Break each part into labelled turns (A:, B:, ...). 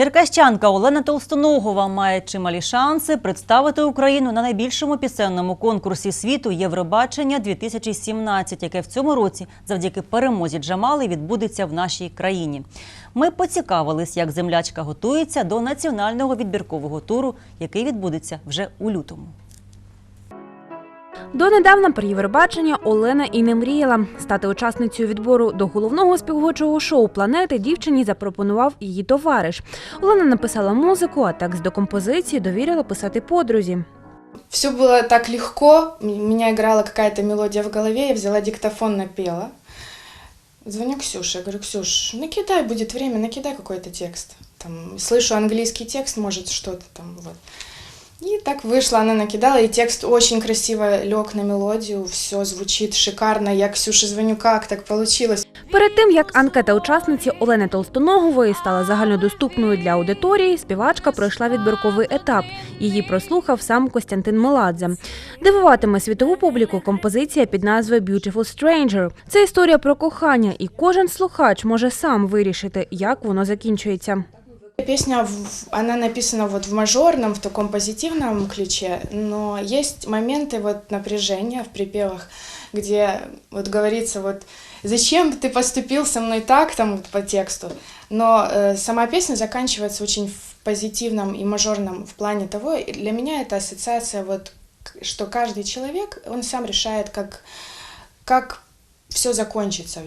A: Черкащанка Олена Толстоногова має чималі шанси представити Україну на найбільшому пісенному конкурсі світу Євробачення 2017, яке в цьому році, завдяки перемозі Джамали, відбудеться в нашій країні. Ми поцікавились, як землячка готується до національного відбіркового туру, який відбудеться вже у лютому.
B: Донедавна про Євробачення Олена і не мріяла. Стати учасницею відбору до головного співгочого шоу планети дівчині запропонував її товариш. Олена написала музику, а текст до композиції довірила писати подрузі.
C: Все было так легко. У меня играла какая-то мелодия в голове, я взяла диктофон, напела. Звоню Ксюше, я говорю, Ксюш, накидай, будет время, накидай какой-то текст. Там, слышу английский текст, может, что-то там, вот. И так вышло, она накидала, и текст очень красиво лег на мелодию, все звучит шикарно. Я Ксюше звоню, как так получилось?
B: Перед тим як анкета учасниці Олени Толстоногової стала загальнодоступною для аудиторії, співачка пройшла відбірковий етап. Її прослухав сам Костянтин Меладзе. Дивуватиме світову публіку композиція під назвою Beautiful Stranger. Це історія про кохання, і кожен слухач може сам вирішити, як воно закінчується.
C: Песня, в- она написана вот в мажорном, в таком позитивном ключе, но есть моменты вот напряжения в припевах, где вот говорится вот «Зачем ты поступил со мной так?» там по тексту. Но э, сама песня заканчивается очень в позитивном и мажорном в плане того, и для меня это ассоциация вот, что каждый человек, он сам решает, как, как все закончится.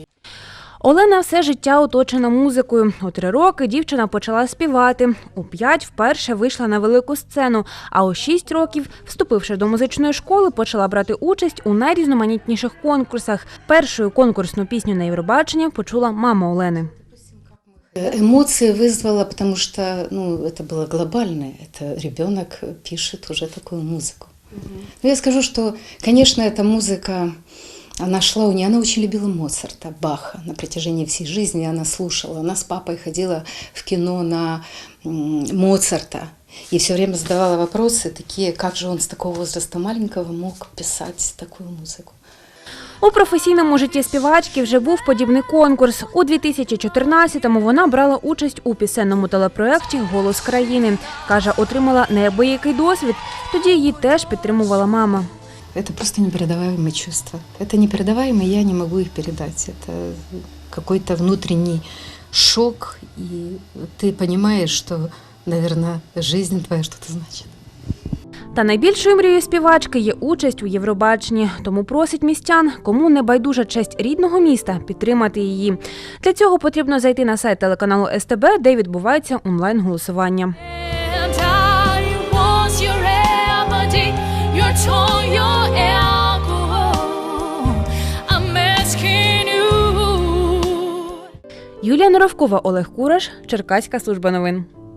B: Олена все життя оточена музикою. У три роки дівчина почала співати. У п'ять вперше вийшла на велику сцену. А у шість років, вступивши до музичної школи, почала брати участь у найрізноманітніших конкурсах. Першою конкурсну пісню на Євробачення почула мама Олени.
D: Эмоции вызвало, потому что ну, это было глобальное. Это ребенок пишет уже такую музыку. Но я скажу, что, конечно, эта музыка, она шла у нее, она очень любила Моцарта, Баха на протяжении всей жизни. Она слушала. Она с папой ходила в кино на Моцарта. И все время задавала вопросы такие, как же он с такого возраста маленького мог писать такую музыку.
B: У професійному житті співачки вже був подібний конкурс. У 2014-му вона брала участь у пісенному телепроекті Голос країни. Каже, отримала неабиякий досвід. Тоді її теж підтримувала мама.
D: Это просто непередаваемые чувства. Это непередаваемые, я не могу их передать. Это какой-то внутренний шок, и ты понимаешь, что, наверное, жизнь твоя что-то значит.
B: Та найбільшою мрією співачки є участь у Євробаченні. Тому просить містян, кому не байдужа честь рідного міста, підтримати її. Для цього потрібно зайти на сайт телеканалу СТБ, де відбувається онлайн-голосування. Юлія Норовкова, Олег Кураш, Черкаська служба новин.